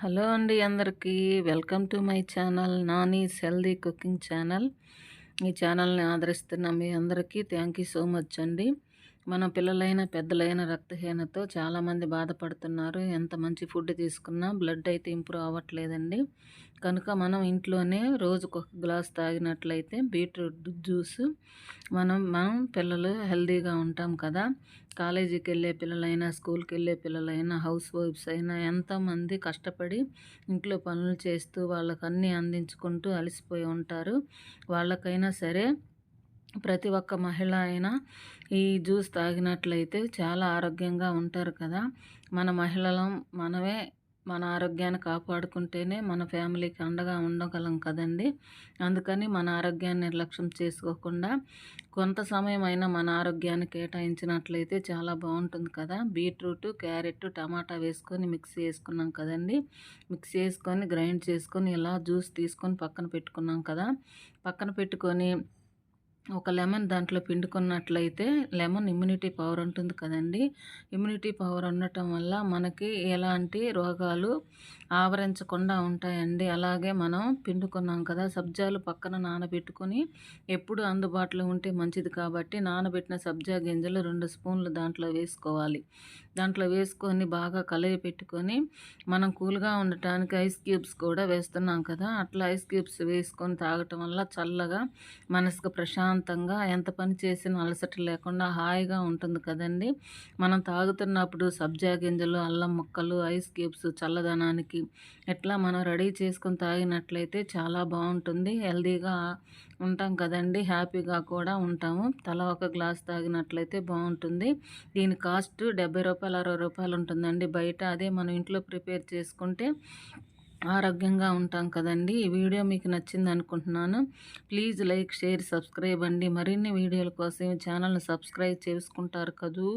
Hello అండి అందరికీ. Welcome to my channel Nani సెల్దీ cooking channel. ఈ ఛానల్ని ఆదరిస్తున్న మీ అందరికీ థ్యాంక్ యూ సో మచ్ అండి. మన పిల్లలైన పెద్దలైన రక్తహీనతో చాలామంది బాధపడుతున్నారు. ఎంత మంచి ఫుడ్ తీసుకున్నా బ్లడ్ అయితే ఇంప్రూవ్ అవ్వట్లేదండి. కనుక మనం ఇంట్లోనే రోజుకు ఒక గ్లాస్ తాగినట్లయితే బీట్రూట్ జ్యూస్ మనం మనం పిల్లలు హెల్తీగా ఉంటాం కదా. కాలేజీకి వెళ్ళే పిల్లలైనా స్కూల్కి వెళ్ళే పిల్లలైనా హౌస్ వైఫ్స్ అయినా ఎంతోమంది కష్టపడి ఇంట్లో పనులు చేస్తూ వాళ్ళకు అన్నీ అందించుకుంటూ అలసిపోయి ఉంటారు. వాళ్ళకైనా సరే ప్రతి ఒక్క మహిళ అయినా ఈ జ్యూస్ తాగినట్లయితే చాలా ఆరోగ్యంగా ఉంటారు కదా. మన మహిళలం మనమే మన ఆరోగ్యాన్ని కాపాడుకుంటేనే మన ఫ్యామిలీకి అండగా ఉండగలం కదండి. అందుకని మన ఆరోగ్యాన్ని నిర్లక్ష్యం చేసుకోకుండా కొంత సమయం అయినా మన ఆరోగ్యాన్ని కేటాయించినట్లయితే చాలా బాగుంటుంది కదా. బీట్రూట్ క్యారెట్ టమాటా వేసుకొని మిక్సీ వేసుకున్నాం కదండి. మిక్సీ వేసుకొని గ్రైండ్ చేసుకొని ఇలా జ్యూస్ తీసుకొని పక్కన పెట్టుకున్నాం కదా. పక్కన పెట్టుకొని ఒక లెమన్ దాంట్లో పిండుకున్నట్లయితే లెమన్ ఇమ్యూనిటీ పవర్ ఉంటుంది కదండి. ఇమ్యూనిటీ పవర్ ఉండటం వల్ల మనకి ఎలాంటి రోగాలు ఆవరించకుండా ఉంటాయండి. అలాగే మనం పిండుకున్నాం కదా సబ్జాలు పక్కన నానబెట్టుకొని ఎప్పుడు అందుబాటులో ఉంటే మంచిది కాబట్టి నానబెట్టిన సబ్జా గింజలు రెండు స్పూన్లు దాంట్లో వేసుకోవాలి. దాంట్లో వేసుకొని బాగా కలయి పెట్టుకొని మనం కూల్గా ఉండటానికి ఐస్ క్యూబ్స్ కూడా వేస్తున్నాం కదా అట్లా ఐస్ క్యూబ్స్ వేసుకొని తాగటం వల్ల చల్లగా మనసుకు ప్రశాంతంగా ఎంత పని చేసినా అలసట లేకుండా హాయిగా ఉంటుంది కదండి. మనం తాగుతున్నప్పుడు సబ్జా గింజలు అల్లం ముక్కలు ఐస్ క్యూబ్స్ చల్లదనానికి ఎట్లా మనం రెడీ చేసుకొని తాగినట్లయితే చాలా బాగుంటుంది. హెల్దీగా ఉంటాం కదండి హ్యాపీగా కూడా ఉంటాము. తల ఒక గ్లాస్ తాగినట్లయితే బాగుంటుంది. దీని కాస్ట్ డెబ్బై రూపాయలు అరవై రూపాయలు ఉంటుందండి. బయట అదే మనం ఇంట్లో ప్రిపేర్ చేసుకుంటే ఆరోగ్యంగా ఉంటాం కదండి. ఈ వీడియో మీకు నచ్చింది అనుకుంటున్నాను. ప్లీజ్ లైక్ షేర్ సబ్స్క్రైబ్ అండి. మరిన్ని వీడియోల కోసం ఛానల్ని సబ్స్క్రైబ్ చేసుకుంటారు కదూ.